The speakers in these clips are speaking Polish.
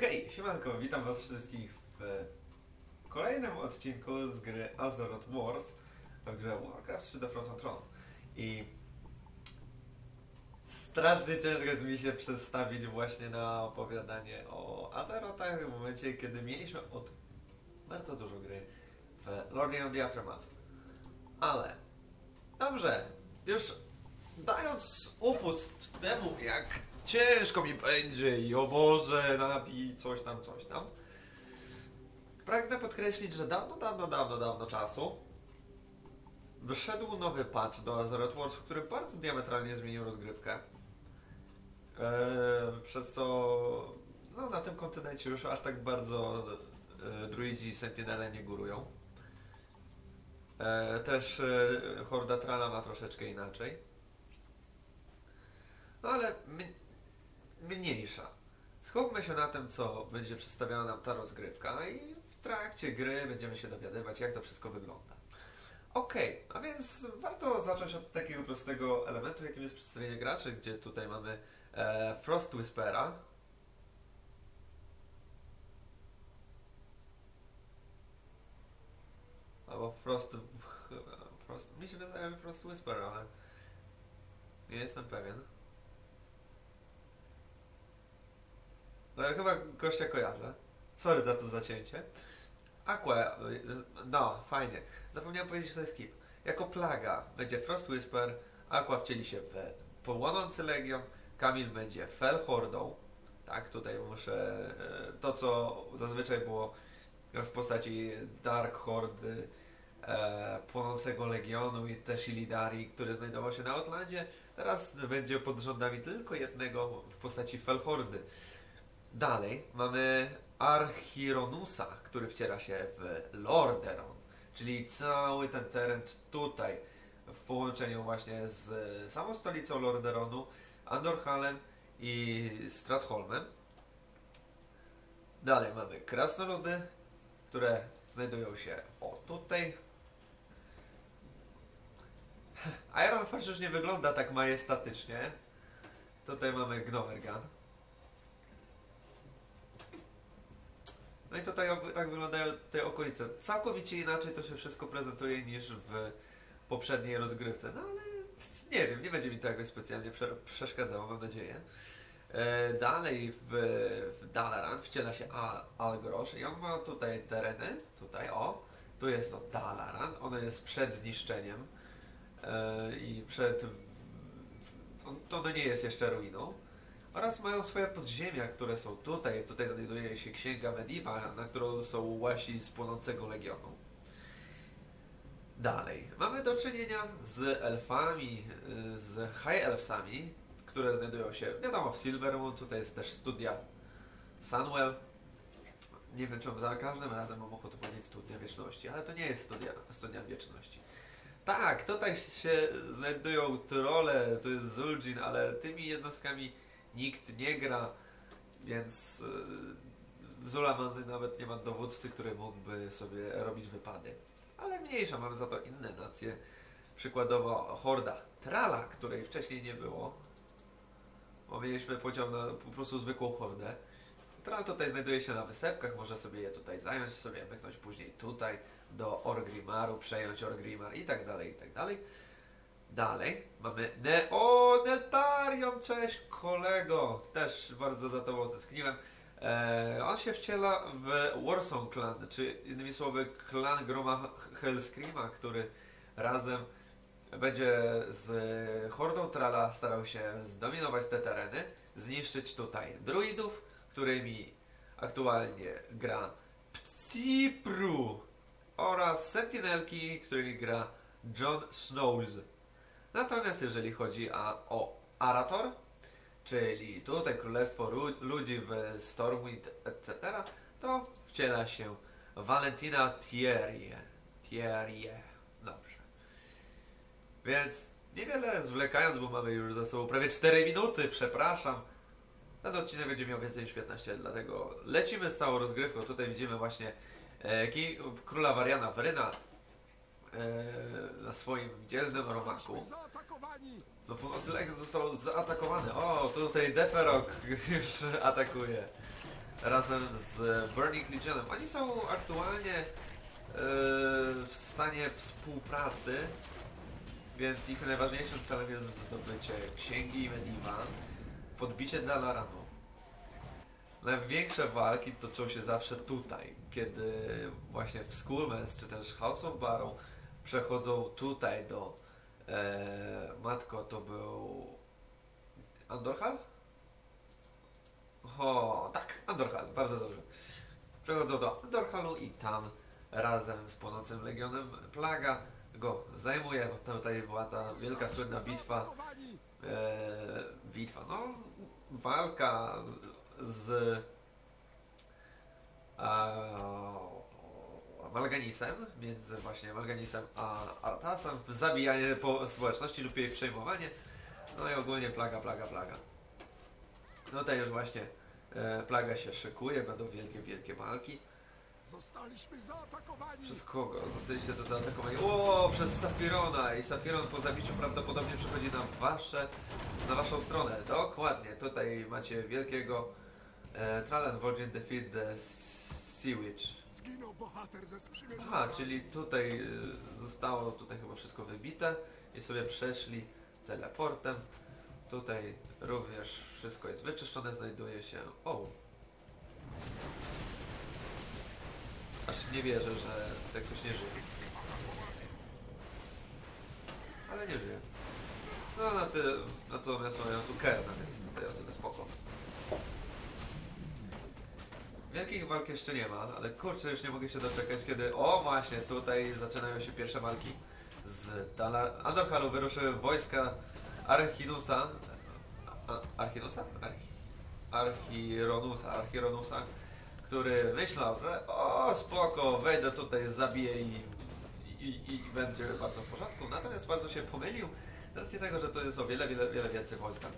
Hej, siemanko, witam was wszystkich w kolejnym odcinku z gry Azeroth Wars w grze Warcraft 3 The Frozen Throne. I strasznie ciężko jest mi się przedstawić właśnie na opowiadanie o Azerothach w momencie, kiedy mieliśmy od bardzo dużo gry w Lording of the Aftermath. Ale, dobrze, już dając upust temu, jak ciężko mi będzie i o Boże, napij coś tam, coś tam. Pragnę podkreślić, że dawno, dawno, dawno, dawno czasu wyszedł nowy patch do Azeroth Wars, który bardzo diametralnie zmienił rozgrywkę. Eee, przez co no, na tym kontynencie już aż tak bardzo e, druidzi i sentinele nie górują. E, też e, Horda Trala ma troszeczkę inaczej. No ale mniejsza. Skupmy się na tym, co będzie przedstawiała nam ta rozgrywka i w trakcie gry będziemy się dowiadywać, jak to wszystko wygląda. Okej, a więc warto zacząć od takiego prostego elementu, jakim jest przedstawienie graczy, gdzie tutaj mamy e, Frost Whispera. Albo Frost... Frost... Mi się wydaje, Frost Whisper, ale nie jestem pewien. No ja chyba gościa kojarzę. Sorry za to zacięcie. Aqua, y, no, fajnie. Zapomniałem powiedzieć, to jest skip. Jako plaga będzie Frost Whisper, Aqua wcieli się w płonący Legion, Kamil będzie Felhordą. Tak, tutaj muszę... e, To, co zazwyczaj było w postaci Dark Hordy, e, Płonącego Legionu i też Illidari, który znajdował się na Outlandzie, teraz będzie pod rządami tylko jednego w postaci Felhordy. Dalej mamy Archironusa, który wciera się w Lordaeron, czyli cały ten teren tutaj w połączeniu właśnie z samą stolicą Lordaeronu, Andorhalem i Stratholmem. Dalej mamy krasnoludy, które znajdują się o tutaj. Ironforge już nie wygląda tak majestatycznie. Tutaj mamy Gnomergan. No i tutaj tak wyglądają te okolice. Całkowicie inaczej to się wszystko prezentuje niż w poprzedniej rozgrywce. No ale nie wiem, nie będzie mi to jakoś specjalnie prze przeszkadzało, mam nadzieję. E, dalej w, w Dalaran wciela się Al Algrosz i on ma tutaj tereny, tutaj o, tu jest to Dalaran, ono jest przed zniszczeniem e, i przed, to ono nie jest jeszcze ruiną. Oraz mają swoje podziemia, które są tutaj. Tutaj znajduje się księga Mediva, na którą są łasi z płonącego legionu. Dalej. Mamy do czynienia z elfami, z high elfsami, które znajdują się, wiadomo, w Silvermoon. Tutaj jest też studia Sunwell. Nie wiem, czemu za każdym razem mam ochotę powiedzieć studnia wieczności, ale to nie jest studia, studia wieczności. Tak, tutaj się znajdują trolle, tu jest Zul'jin, ale tymi jednostkami nikt nie gra, więc w Zulamany nawet nie ma dowódcy, który mógłby sobie robić wypady. Ale mniejsza, mamy za to inne nacje. Przykładowo Horda Trala, której wcześniej nie było. Bo mieliśmy podział na po prostu zwykłą hordę. Tral tutaj znajduje się na wysepkach, może sobie je tutaj zająć, sobie myknąć później tutaj do Orgrimaru, przejąć Orgrimar i tak dalej, i tak dalej. Dalej mamy ne o Neltarion, cześć kolego, też bardzo za tobą tęskniłem. E, on się wciela w Warsong Clan, czy innymi słowy klan Groma Hellscreama, który razem będzie z Hordą Trala starał się zdominować te tereny, zniszczyć tutaj druidów, którymi aktualnie gra Ptipru oraz Sentinelki, którymi gra John Snows. Natomiast jeżeli chodzi a, o Arator, czyli tutaj Królestwo Ludzi w Stormwind, etc., to wciela się Valentina Thierry. Thierry. Dobrze. Więc niewiele zwlekając, bo mamy już za sobą prawie 4 minuty, przepraszam. Ten odcinek będzie miał więcej niż 15, dlatego lecimy z całą rozgrywką. Tutaj widzimy właśnie e, króla Wariana Wryna e, na swoim dzielnym romaku. No północy Legion został zaatakowany. O, tutaj Deferok już atakuje. razem z Burning Legionem. Oni są aktualnie e, w stanie współpracy, więc ich najważniejszym celem jest zdobycie księgi Mediva, podbicie Dalaranu. Największe walki toczą się zawsze tutaj, kiedy właśnie w Skullmans czy też House of Baron przechodzą tutaj do e, matko to był Andorhal? O, tak, Andorhal, bardzo dobrze. Przechodzą do Andorhalu i tam razem z Płonącym Legionem Plaga go zajmuje, bo tam tutaj była ta wielka, słynna bitwa e, bitwa, no walka z a, Malganisem, między właśnie Malganisem a Artasem, zabijanie po społeczności lub jej przejmowanie, no i ogólnie plaga, plaga, plaga. No tutaj już właśnie e, plaga się szykuje, będą wielkie, wielkie walki. Zostaliśmy zaatakowani! Przez kogo? Zostaliście to zaatakowani? O, przez Safirona i Safiron po zabiciu prawdopodobnie przechodzi na wasze, na waszą stronę. Dokładnie, tutaj macie wielkiego e, Tralan Virgin Defeat the Sea Witch. Zginął bohater ze sprzymierzonego. Aha, czyli tutaj e, zostało tutaj chyba wszystko wybite i sobie przeszli teleportem. Tutaj również wszystko jest wyczyszczone, znajduje się... O! Aż nie wierzę, że tutaj ktoś nie żyje. Ale nie żyje. No na, ty, na co miasto mają tu Kerna, więc tutaj o tyle spoko. Wielkich walk jeszcze nie ma, ale kurczę, już nie mogę się doczekać, kiedy... O, właśnie, tutaj zaczynają się pierwsze walki. Z Dala... Andorhalu wyruszyły wojska Archinusa... A, Archinusa? Archi... Archironusa, Archironusa, który myślał, że o, spoko, wejdę tutaj, zabiję i, i, i będzie bardzo w porządku. Natomiast bardzo się pomylił, z racji tego, że to jest o wiele, wiele, wiele więcej wojska.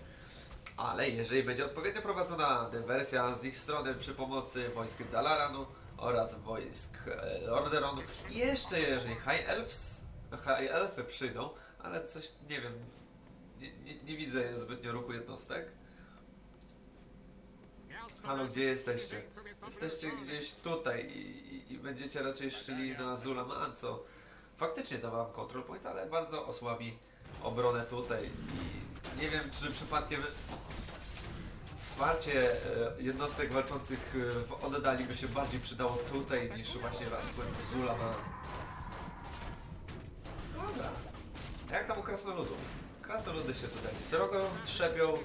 Ale jeżeli będzie odpowiednio prowadzona dywersja z ich strony przy pomocy wojsk Dalaranu oraz wojsk e, Lorderonu jeszcze jeżeli High Elves, High Elfy przyjdą, ale coś, nie wiem, nie, nie, nie widzę zbytnio ruchu jednostek. Halo, gdzie jesteście? Jesteście gdzieś tutaj i, i, i będziecie raczej szli na Zulaman, co faktycznie da control point, ale bardzo osłabi obronę tutaj nie wiem, czy przypadkiem wsparcie e, jednostek walczących e, w oddali by się bardziej przydało tutaj niż właśnie na przykład w Zulaman. Dobra. Jak tam u krasnoludów? Krasnoludy się tutaj srogo trzepią,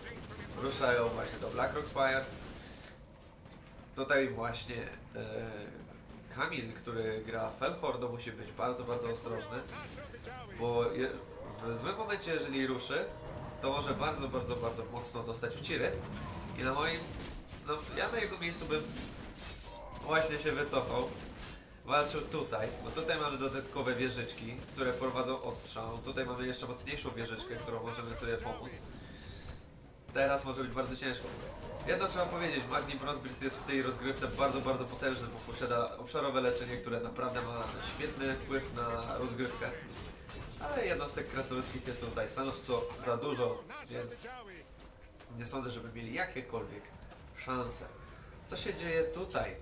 ruszają właśnie do Blackrock Spire. Tutaj właśnie e, Kamil, który gra Felhordo musi być bardzo, bardzo ostrożny, bo je, w złym momencie, jeżeli ruszy, to może bardzo, bardzo, bardzo mocno dostać w ciry i na moim, no ja na jego miejscu bym właśnie się wycofał, walczył tutaj, bo tutaj mamy dodatkowe wieżyczki, które prowadzą ostrzał, tutaj mamy jeszcze mocniejszą wieżyczkę, którą możemy sobie pomóc. Teraz może być bardzo ciężko. Jedno trzeba powiedzieć, Magni Brosbrit jest w tej rozgrywce bardzo, bardzo potężny, bo posiada obszarowe leczenie, które naprawdę ma świetny wpływ na rozgrywkę. Ale jednostek krasnoludzkich jest tutaj stanowczo za dużo, więc nie sądzę, żeby mieli jakiekolwiek szanse. Co się dzieje tutaj?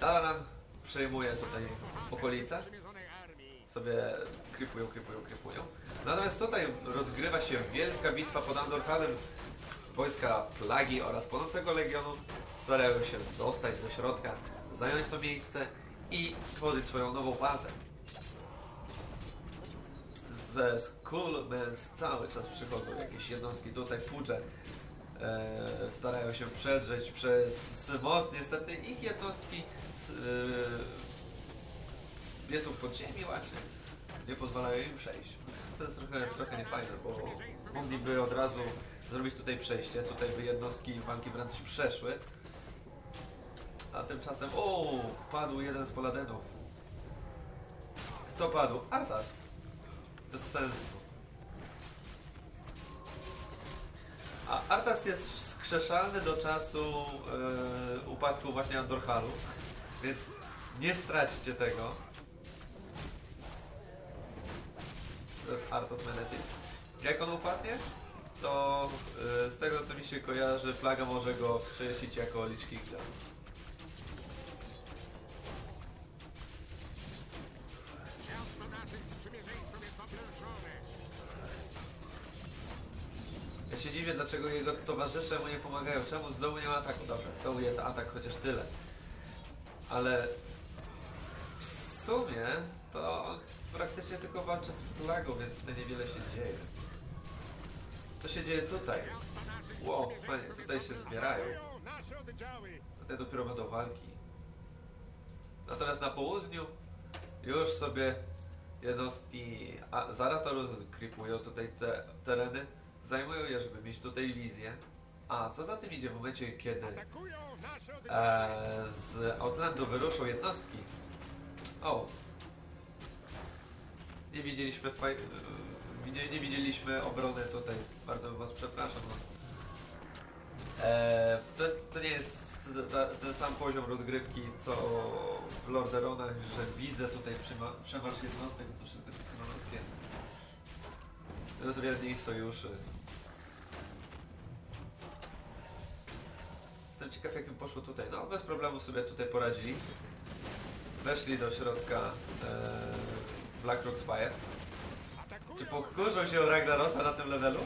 Dalaran przejmuje tutaj okolice. Sobie krypują, krypują, krypują. Natomiast tutaj rozgrywa się wielka bitwa pod Andorhalem. Wojska Plagi oraz Płonącego Legionu starają się dostać do środka, zająć to miejsce i stworzyć swoją nową bazę. Ze Skullmans cały czas przychodzą jakieś jednostki, tutaj Pudże e, starają się przedrzeć przez most. Niestety ich jednostki e, piesów podziemi właśnie nie pozwalają im przejść. To jest trochę, trochę niefajne, bo mogliby od razu zrobić tutaj przejście, tutaj by jednostki walki wręcz przeszły. A tymczasem, o, padł jeden z paladenów. Kto padł? Artas. Bez sensu. A Artas jest wskrzeszalny do czasu e, upadku właśnie Andorhalu, więc nie straćcie tego. To jest Artas Meneti. Jak on upadnie, to y, z tego co mi się kojarzy, plaga może go wskrzesić jako Lich Kinga. Ja się dziwię, dlaczego jego towarzysze mu nie pomagają. Czemu z dołu nie ma ataku? Dobrze, z dołu jest atak, chociaż tyle. Ale w sumie to on praktycznie tylko walczy z plagą, więc tutaj niewiele się dzieje. Co się dzieje tutaj? Wow, panie, tutaj się zbierają. Tutaj dopiero będą walki. Natomiast na południu już sobie jednostki Zaratoru kripują tutaj te tereny, zajmują je, żeby mieć tutaj wizję. A co za tym idzie w momencie, kiedy e, z Outlandu wyruszą jednostki. O! Nie widzieliśmy faj... nie, nie widzieliśmy obrony tutaj. Bardzo was przepraszam. No. E, to, to nie jest ten sam poziom rozgrywki co w Lorderonach, że widzę tutaj przyma- przemarsz jednostek, to wszystko jest takie malutkie. Rozwiadnij sojuszy. Jestem ciekaw jak im poszło tutaj. No bez problemu sobie tutaj poradzili. Weszli do środka e, Blackrock Spire. Czy pokurzą się o Ragnarosa na tym levelu?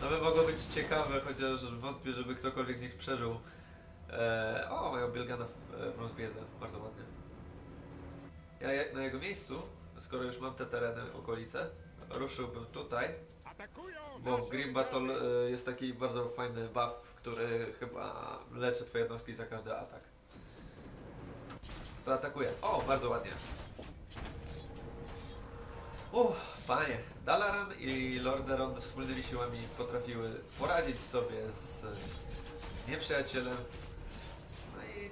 No by mogło być ciekawe, chociaż wątpię, żeby ktokolwiek z nich przeżył. E, o, mają Bilgana w Bronzebearda, bardzo ładnie. Ja na jego miejscu, skoro już mam te tereny, okolice, ruszyłbym tutaj, bo w Grim. Battle e, jest taki bardzo fajny buff, który chyba leczy twoje jednostki za każdy atak. To atakuje. O, bardzo ładnie. Uff, panie. Dalaran i Lordaeron wspólnymi siłami potrafiły poradzić sobie z nieprzyjacielem. No i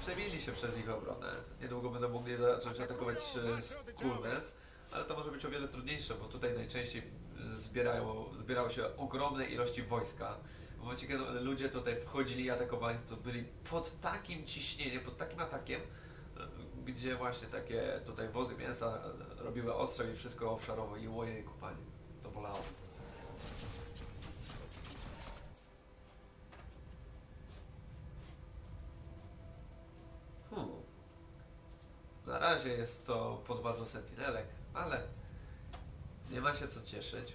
przebili się przez ich obronę. Niedługo będą mogli zacząć atakować e, z Kulmes, ale to może być o wiele trudniejsze, bo tutaj najczęściej zbierało, zbierało się ogromne ilości wojska. W momencie, kiedy ludzie tutaj wchodzili i atakowali, to byli pod takim ciśnieniem, pod takim atakiem, gdzie właśnie takie tutaj wozy mięsa robiły ostrzał i wszystko obszarowo i łoje i kupanie. To bolało. Hmm. Na razie jest to pod władzą sentinelek, ale nie ma się co cieszyć.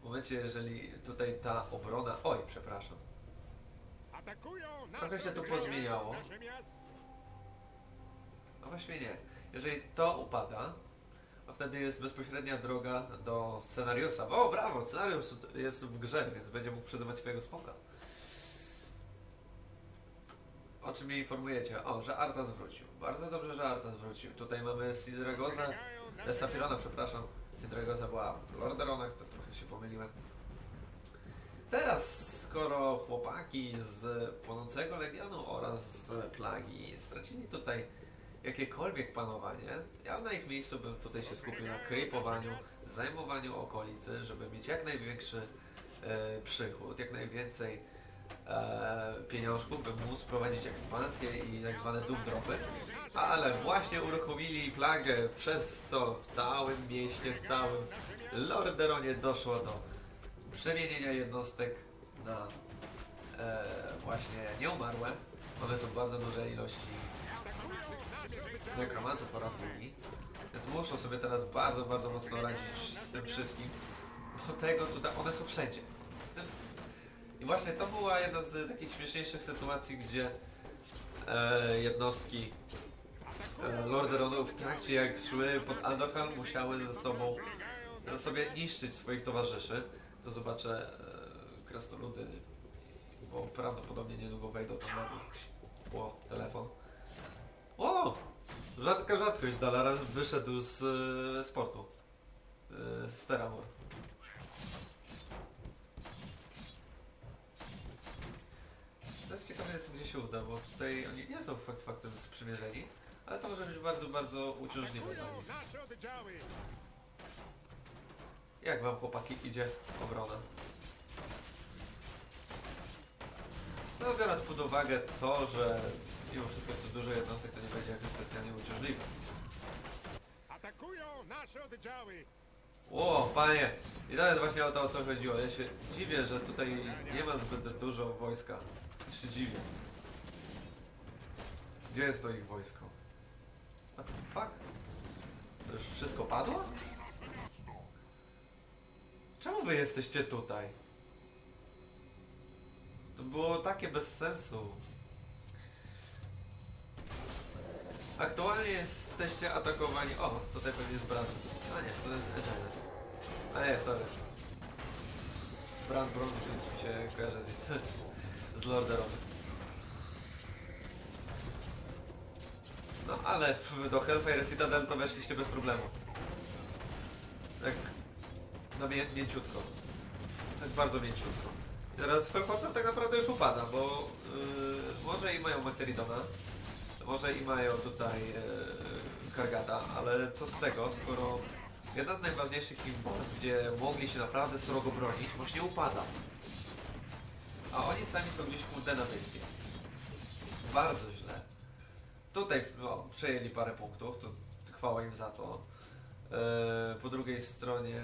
W momencie, jeżeli tutaj ta obrona... Oj, przepraszam. Trochę się tu pozmieniało. No właśnie nie. Jeżeli to upada, to wtedy jest bezpośrednia droga do scenariusza. O, brawo! Scenariusz jest w grze, więc będzie mógł przyzywać swojego smoka. O czym mnie informujecie? O, że Artas wrócił. Bardzo dobrze, że Artas wrócił. Tutaj mamy Sidragoza, e, Safirona, przepraszam. Sidragoza była w Lorderonach, to trochę się pomyliłem. Teraz, skoro chłopaki z Płonącego Legionu oraz z Plagi stracili tutaj jakiekolwiek panowanie, ja na ich miejscu bym tutaj się skupił na creepowaniu, zajmowaniu okolicy, żeby mieć jak największy e, przychód, jak najwięcej e, pieniążków, by móc prowadzić ekspansję i tak zwane doom dropy. Ale właśnie uruchomili plagę, przez co w całym mieście, w całym Lorderonie doszło do przemienienia jednostek na e, właśnie nieumarłe. Mamy tu bardzo duże ilości nekromantów oraz bugi. Więc muszą sobie teraz bardzo, bardzo mocno radzić z tym wszystkim. Bo tego tutaj, one są wszędzie. W tym... I właśnie to była jedna z takich śmieszniejszych sytuacji, gdzie e, jednostki e, Lorderonu w trakcie jak szły pod Aldochan musiały ze sobą e, sobie niszczyć swoich towarzyszy. To zobaczę e, krasnoludy, bo prawdopodobnie niedługo wejdą tam na dół. Telefon. O! Rzadka rzadkość Dalara wyszedł z e, sportu. E, z Teramor. Teraz ciekawe jestem, gdzie się uda, bo tutaj oni nie są fakt faktem sprzymierzeni, ale to może być bardzo, bardzo uciążliwe dla nich. nasze oddziały. Jak wam chłopaki idzie obrona? No biorąc pod uwagę to, że mimo wszystko jest to dużo jednostek, to nie będzie jakoś specjalnie uciążliwe. Atakują nasze oddziały. O, panie! I to jest właśnie o to, o co chodziło. Ja się dziwię, że tutaj nie ma zbyt dużo wojska. Się dziwię. Gdzie jest to ich wojsko? What the fuck? To już wszystko padło? Czemu wy jesteście tutaj? To było takie bez sensu. Aktualnie jesteście atakowani. O, tutaj pewnie jest Brand. A nie, to jest Agile. A nie, sorry. Brand Brown mi się kojarzy z, z Lorderem. No ale w, do Hellfire Citadel to weszliście bez problemu. Tak na mię, mięciutko. Tak bardzo mięciutko. I teraz Felfort tak naprawdę już upada, bo yy, może i mają Macteridona, może i mają tutaj yy, Kargata, ale co z tego, skoro jedna z najważniejszych boss, gdzie mogli się naprawdę srogo bronić, właśnie upada. A oni sami są gdzieś kurde na wyspie. Bardzo źle. Tutaj no, przejęli parę punktów, to chwała im za to. Yy, po drugiej stronie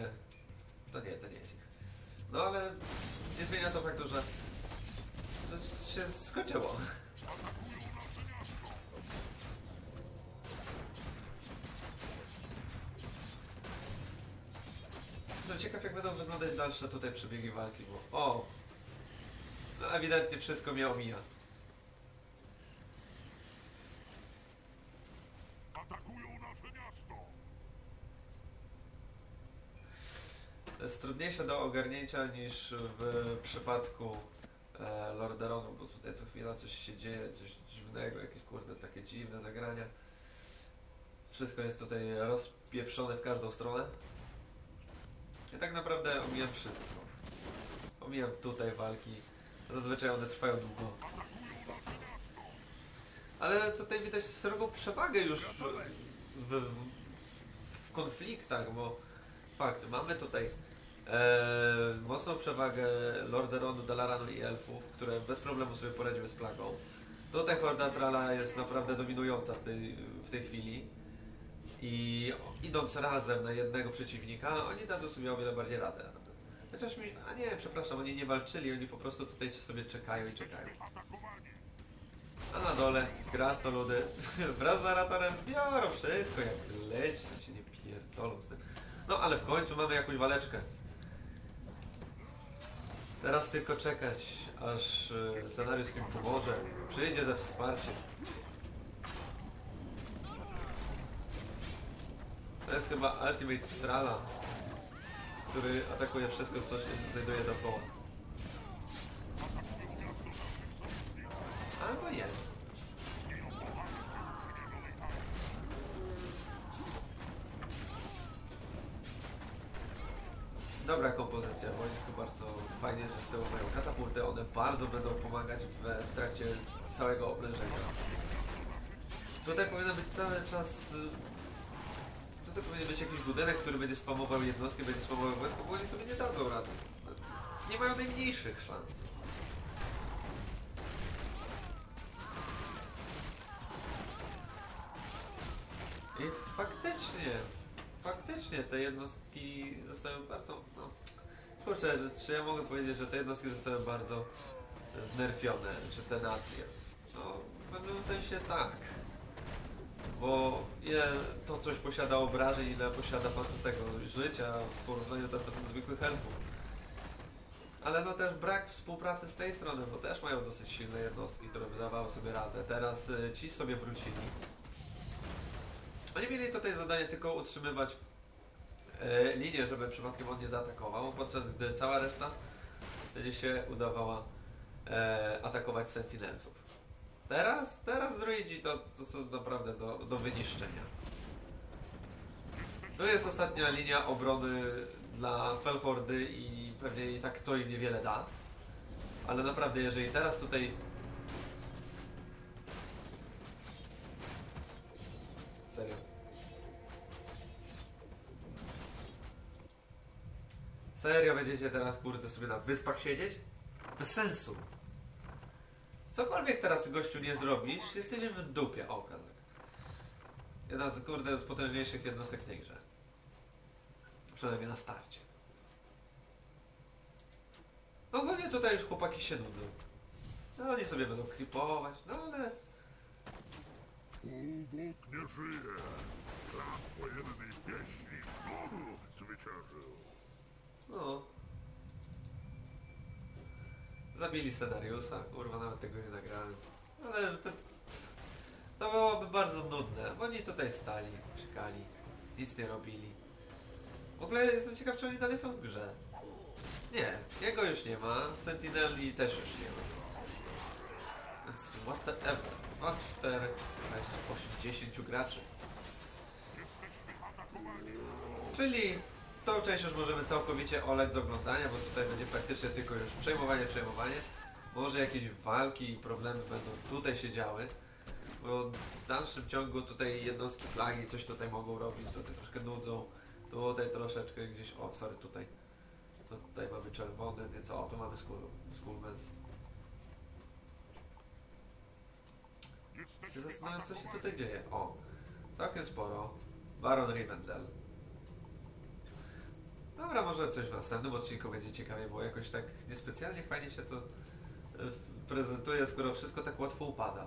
to nie, to nie jest ich. No ale nie zmienia to faktu, że to się skończyło. Jestem ciekaw jak będą wyglądać dalsze tutaj przebiegi walki, bo o! No ewidentnie wszystko mnie omija. Atakują nasze miasto! To jest trudniejsze do ogarnięcia niż w przypadku e, Lorderonu, bo tutaj co chwila coś się dzieje, coś dziwnego, jakieś kurde takie dziwne zagrania. Wszystko jest tutaj rozpieprzone w każdą stronę. I tak naprawdę omijam wszystko. Omijam tutaj walki. Zazwyczaj one trwają długo. Ale tutaj widać srogą przewagę już w, w, w konfliktach, bo fakt, mamy tutaj e, mocną przewagę Lorderonu, Dalaranu i Elfów, które bez problemu sobie poradziły z plagą. Tutaj Horda Trala jest naprawdę dominująca w tej, w tej chwili. I idąc razem na jednego przeciwnika, oni dadzą sobie o wiele bardziej radę. Chociaż mi, a nie, przepraszam, oni nie walczyli, oni po prostu tutaj sobie czekają i czekają. A na dole krasnoludy wraz z Aratorem biorą wszystko jak leci, tam się nie pierdolą z tym. No ale w końcu mamy jakąś waleczkę. Teraz tylko czekać, aż e, scenariusz im pomoże, przyjdzie ze wsparciem. To jest chyba Ultimate Centrala, który atakuje wszystko, co się znajduje dookoła. Dobra kompozycja, boisku bardzo fajnie, że z tyłu mają katapulty, one bardzo będą pomagać w trakcie całego oblężenia. Tutaj powinno być cały czas... y, Tutaj powinien być jakiś budynek, który będzie spamował jednostki, będzie spamował wojsko, bo oni sobie nie dadzą rady. Nie mają najmniejszych szans. I faktycznie, faktycznie te jednostki zostały bardzo, no, kurczę, czy ja mogę powiedzieć, że te jednostki zostały bardzo znerfione, czy te nacje? No, w pewnym sensie tak. Bo ile to coś posiada obrażeń, ile posiada tego życia w porównaniu do, do zwykłych elfów. Ale no też brak współpracy z tej strony, bo też mają dosyć silne jednostki, które by dawały sobie radę. Teraz y, ci sobie wrócili. Oni mieli tutaj zadanie tylko utrzymywać e, linię, żeby przypadkiem on nie zaatakował, podczas gdy cała reszta będzie się udawała e, atakować Sentinelsów. Teraz, teraz droidzi to, to są naprawdę do, do wyniszczenia. To jest ostatnia linia obrony dla Felhordy i pewnie i tak to im niewiele da. Ale naprawdę, jeżeli teraz tutaj Serio będziecie teraz kurde sobie na wyspach siedzieć? Bez sensu. Cokolwiek teraz gościu nie zrobisz, jesteście w dupie. O, kazak. Jedna z kurde z potężniejszych jednostek w tej grze. Przynajmniej na starcie. Ogólnie tutaj już chłopaki się nudzą. No oni sobie będą kripować, no ale Półbóg nie żyje. Klan wojennej pieśni zwyciężył. No. Zabili scenariusza, kurwa nawet tego nie nagrałem. Ale to, to byłoby bardzo nudne, bo oni tutaj stali, czekali, nic nie robili. W ogóle jestem ciekaw, czy oni dalej są w grze. Nie, jego już nie ma, Sentineli też już nie ma. Więc whatever. 2, 4, 6, 8, 10 graczy. Czyli tą część już możemy całkowicie oleć z oglądania, bo tutaj będzie praktycznie tylko już przejmowanie, przejmowanie. Może jakieś walki i problemy będą tutaj się działy. Bo w dalszym ciągu tutaj jednostki plagi coś tutaj mogą robić, tutaj troszkę nudzą. Tutaj troszeczkę gdzieś, o sorry, tutaj. To tutaj mamy czerwony, nieco, o tu mamy skull, skullmans. Się zastanawiam, co się tutaj dzieje. O, całkiem sporo. Baron Rivendell. Dobra, może coś w następnym odcinku będzie ciekawie, bo jakoś tak niespecjalnie fajnie się to e, prezentuje, skoro wszystko tak łatwo upada.